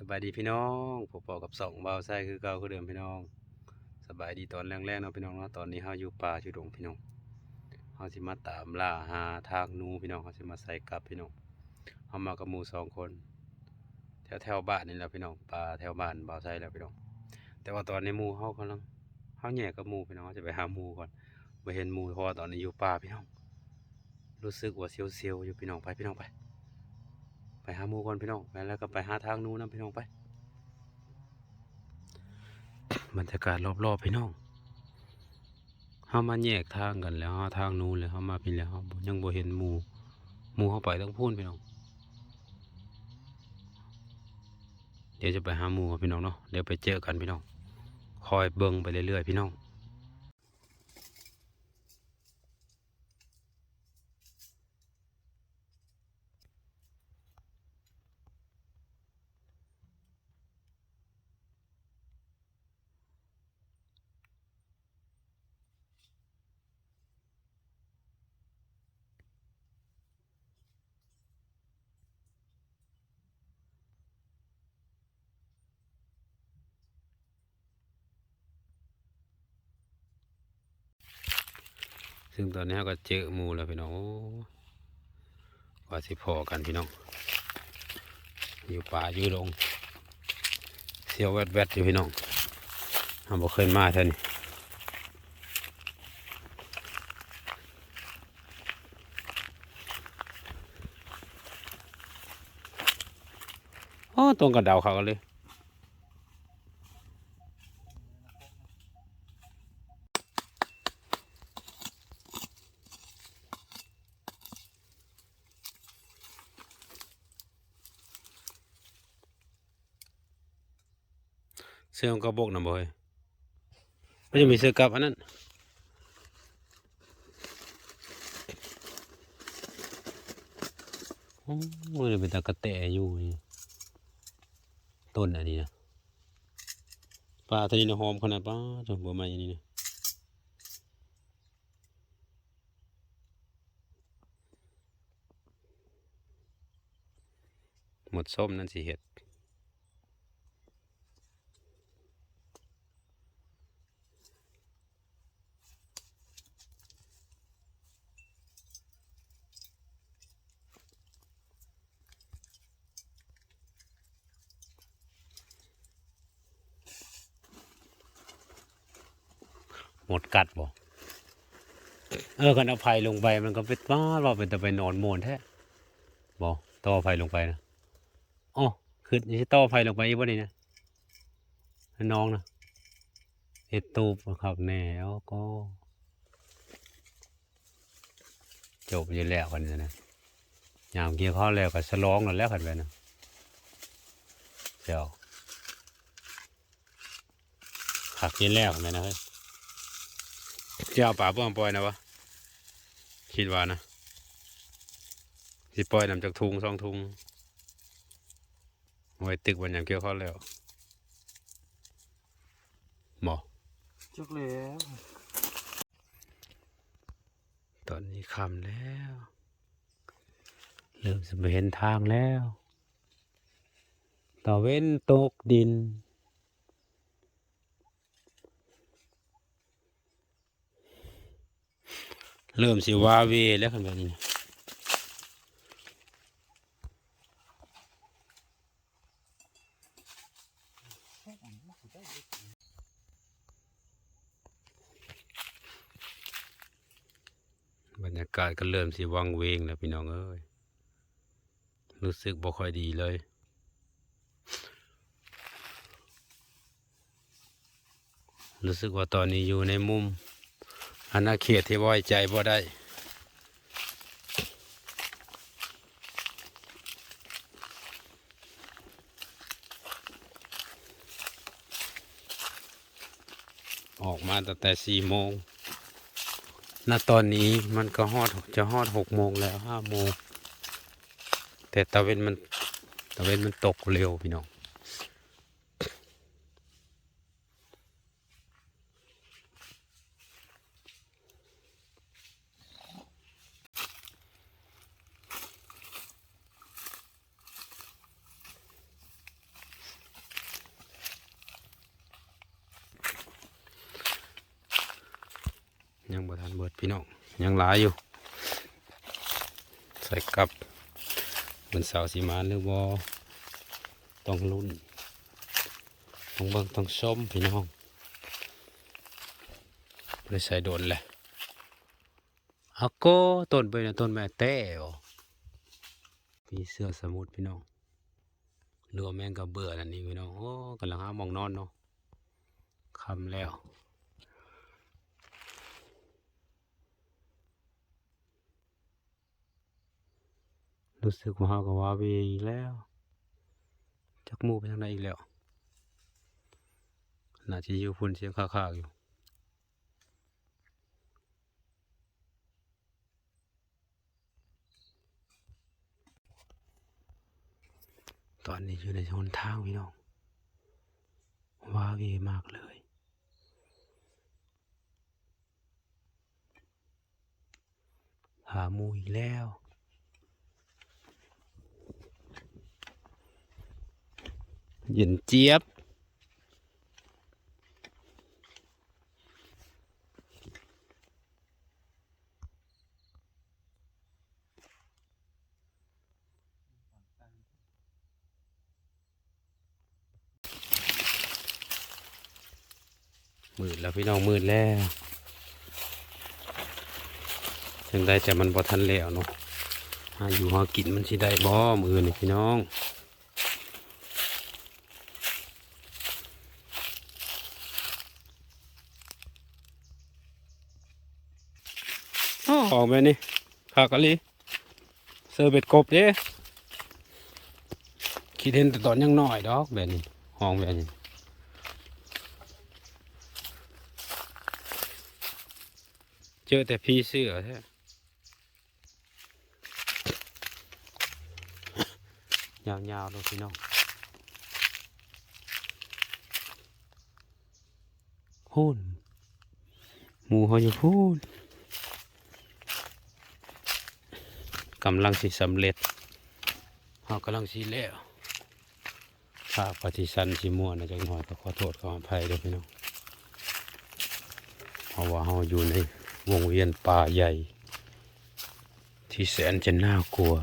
สบายดีพี่น้องผมบอกกับสองเบาไส้คือเก่าคือเดิมพี่น้อง สบายดีตอนแรกๆเนาะพี่น้องเนาะตอนนี้เฮาอยู่ป่าอยู่ดงพี่น้องเฮาสิมาตามล่าหาทางนูพี่น้องเฮาสิมาใส่กลับพี่น้องเฮามากับหมู่สองคน แถวแถวบ้านนี่แหละพี่น้องป่าแถวบ้านเบาไส้แล้วพี่น้อง แต่ว่าตอนนี้หมู่เฮากำลังเฮาแยกกับหมู่พี่น้องจะไปหาหมู่ก่อนบ่เห็นหมู่พราะว่าตอนนี้อยู่ป่าพี่น้อง รู้สึกว่าเซียวๆอยู่พี่น้องไปพี่น้องไป ไปหาหมูก่อนพี่น้องไปแล้วก็ไปหาทางนู้นนะพี่น้องไป บรรยากาศรอบๆพี่น้องเฮามาแยกทางกันแล้วเฮาทางนู้นแล้วเฮามาพี่แล้วเฮายังบ่เห็นหมูหมูเฮาไปต้องพูนพี่น้องเดี๋ยวจะไปหาหมูกับพี่น้องเนาะเดี๋ยวไปเจอกันพี่น้อง คอยเบิ่งไปเรื่อยๆพี่น้อง ซึ่งตอนนี้เราก็เจอหมู่แล้วพี่น้องโอ้ว่าสิพอกันพี่น้อง อยู่ป่าอยู่ลงเสียวแวดแวดอยู่พี่น้องเราบ่เคยมาท่านี้โอ้ตรงกับดาวเขาเลย เสื้อกระบอกนะบอยมันจะมีเสื้อกับอันนั้นโอ้มันเป็นตะกะแตอยู่ต้นอันนี้นะปลาทะเลหอมขนาดป้าจนบัวไม้อันนี้นะหมดส้มนั่นสิเห็ด หมดกัดบ่เออกันเอาไผ่ลงไปมันก็เป็นว่าเราเป็นแต่ไปนอนโมนแท้บ่ต่อไผ่ลงไปนะอ๋อคือนี่ต่อไผ่ลงไปอีกบ่นี่นะน้องนะเฮ็ดตูบครับแนวก็จบอยู่แล้วกันนะยามเกี่ยวข้าวแล้วก็ฉลองแล้วกันไปนะเดี๋ยวขักกินแล้วกันนะเฮ้ย จะเอาป่าเพื่อปล่อยนะวะคิดว่านะสิปล่อยนำจากทุงสองทุงไว้ตึกวันอย่างเกี่ยวข้าวแล้วหมอจุกแล้ว ตอนนี้ค่ำแล้ว เริ่มจะไม่เห็นทางแล้ว ต่อเว้นตกดิน เริ่มสิวาเวแล้วกันแบบนี้บรรยากาศก็เริ่มสิวังเวงแล้วพี่น้องเอ้ยรู้สึกบ่ค่อยดีเลยรู้สึกว่าตอนนี้อยู่ในมุม อาณาเขตที่ไว้ใจบ่ได้ออกมาตั้งแต่สี่โมงณตอนนี้มันก็ฮอดจะฮอดหกโมงแล้วห้าโมง แต่ตะเวนมันตะเวนมันตกเร็วพี่น้อง ยังบ่ทันเบิดพี่น้องยังหลายอยู่ ใส่กับเหมือนเสาสีมานหรือบ่ต้องลุ้นต้องเบิ่งต้องชมพี่น้องเลยใส่โดนแหละอาโกต้นไปนะต้นแม่แต้วพี่เสื้อสมุทรพี่น้องเรือแมงกระเบื่อนั่นนี่พี่น้องโอ้กำลังหามองนอนเนาะคำแล้ว รู้สึกว่าเขาก็ว่าไปอีกแล้วจักมูไปทางไหนอีกแล้ว น่าจะอยู่พุ่นเสียงคากๆอยู่ตอนนี้อยู่ในหนทางพี่น้องว่าเวมากเลย หาหมูอีกแล้ว เย็นเจี๊ยบ มืดแล้วพี่น้องมืดแล้วยังได้แต่มันบ่ทันแล้วเนาะหาอยู่หากินมันสิได้บ่มือนี่พี่น้อง อ้อออกแบบนี้ขากะลีเซอร์เบ็ดกบเด้คิดเห็นแต่ตอนยังน้อยดอกแบบนี้ห้องแบบนี้เจอแต่พีเสือแท้ยาวๆเลยพี่น้องพูนหมูเขาอยู่พูน กำลังสิสำเร็จเขากำลังสิแล้วถ้าปฏิสันสิม่วนนะจังหน่อยก็ขอโทษขออภัยด้วยพี่น้องเพราะว่าเราอยู่ในวงเวียนป่าใหญ่ ที่แสนจะน่ากลัว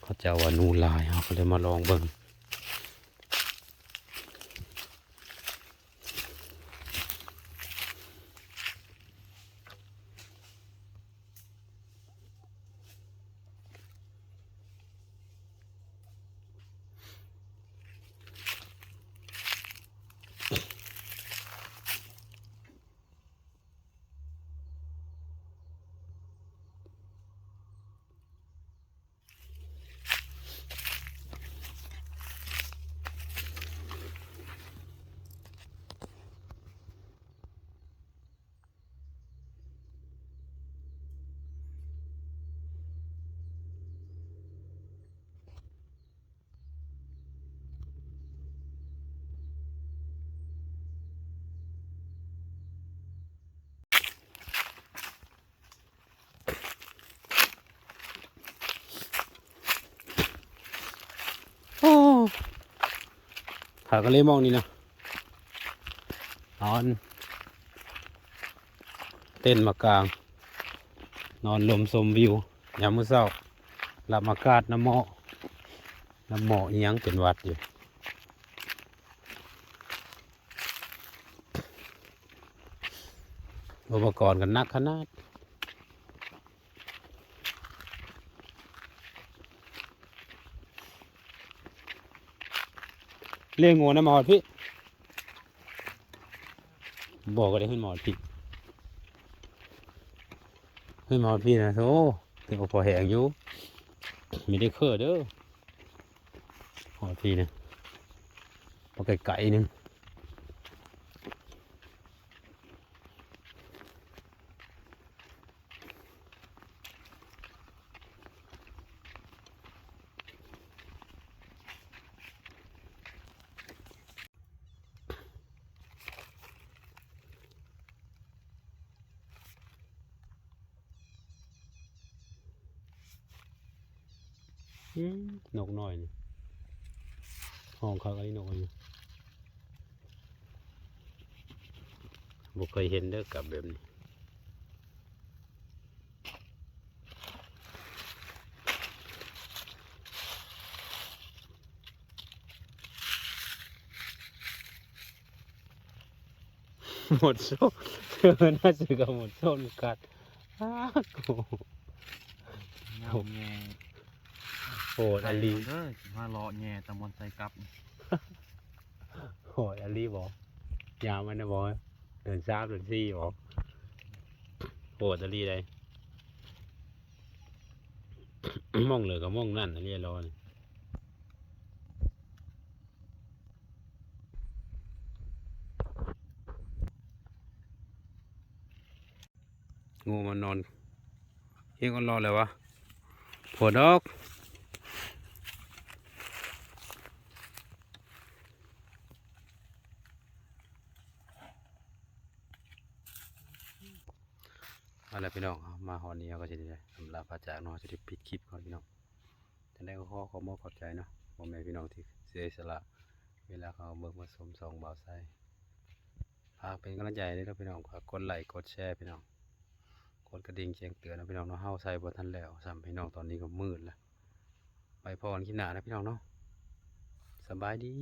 เขาเจะว่านูลายเราก็เลยมาลองเบิ่ง ขากระเลยมองนี่นะนอน เต้นมากลาง นอนลมชมวิวยามมื้อเช้าหลับอากาศน้ำหมอกน้ำหมอกยังเป็นวัดอยู่อุปกรณ์กันนักขนาด เลี้ยงงูนะหมอดพี่ บอกก็ได้ขึ้นหมอดพี่ขึ้นหมอดพี่นะโธ่ถึงเอาพอแหงอยู่มีได้เครือเด้อหมอดพี่นะพอไก่ๆหนึง นกน้อยนี่ห้องเขาได้นกอยู่บ่เคยเห็นเด้อกับแบบนี้หมดโซ่เธอน่าจะกับหมดโซ่เหมือนกันอ้าวโหเงาแง่โห ดอลีเด้อสิมาเลาะแง่ตะมนไซกับโหดอลีบอกยาวมันนะบอกเดินซ้าเดินซี่บอกโหดอลีเลยมองเหลือกับมองนั่นอันนี้รอนี่งูมันนอนเฮียงก็รอเลยวะโผล่ดอก เอาละ พี่น้องมาหอนี้ก็จะได้สำหรับพระจากเนาะจะได้ปิดคลิปก่อนพี่น้องจะได้ก็ขอขอมอบขอบใจเนาะพ่อแม่พี่น้องที่เสียสละ เวลาเขาเบิกมาสมซองเบาไส้ฝากเป็นกำลังใจด้วยนะพี่น้องฝากกดไลค์กดแชร์พี่น้องกดกระดิ่งแจ้งเตือนนะพี่น้องเนาะเฮาใส่บ่ทันแล้วสามพี่น้องตอนนี้ก็มืดแล้วไปพรขี้หนานะพี่น้องเนาะสบายดี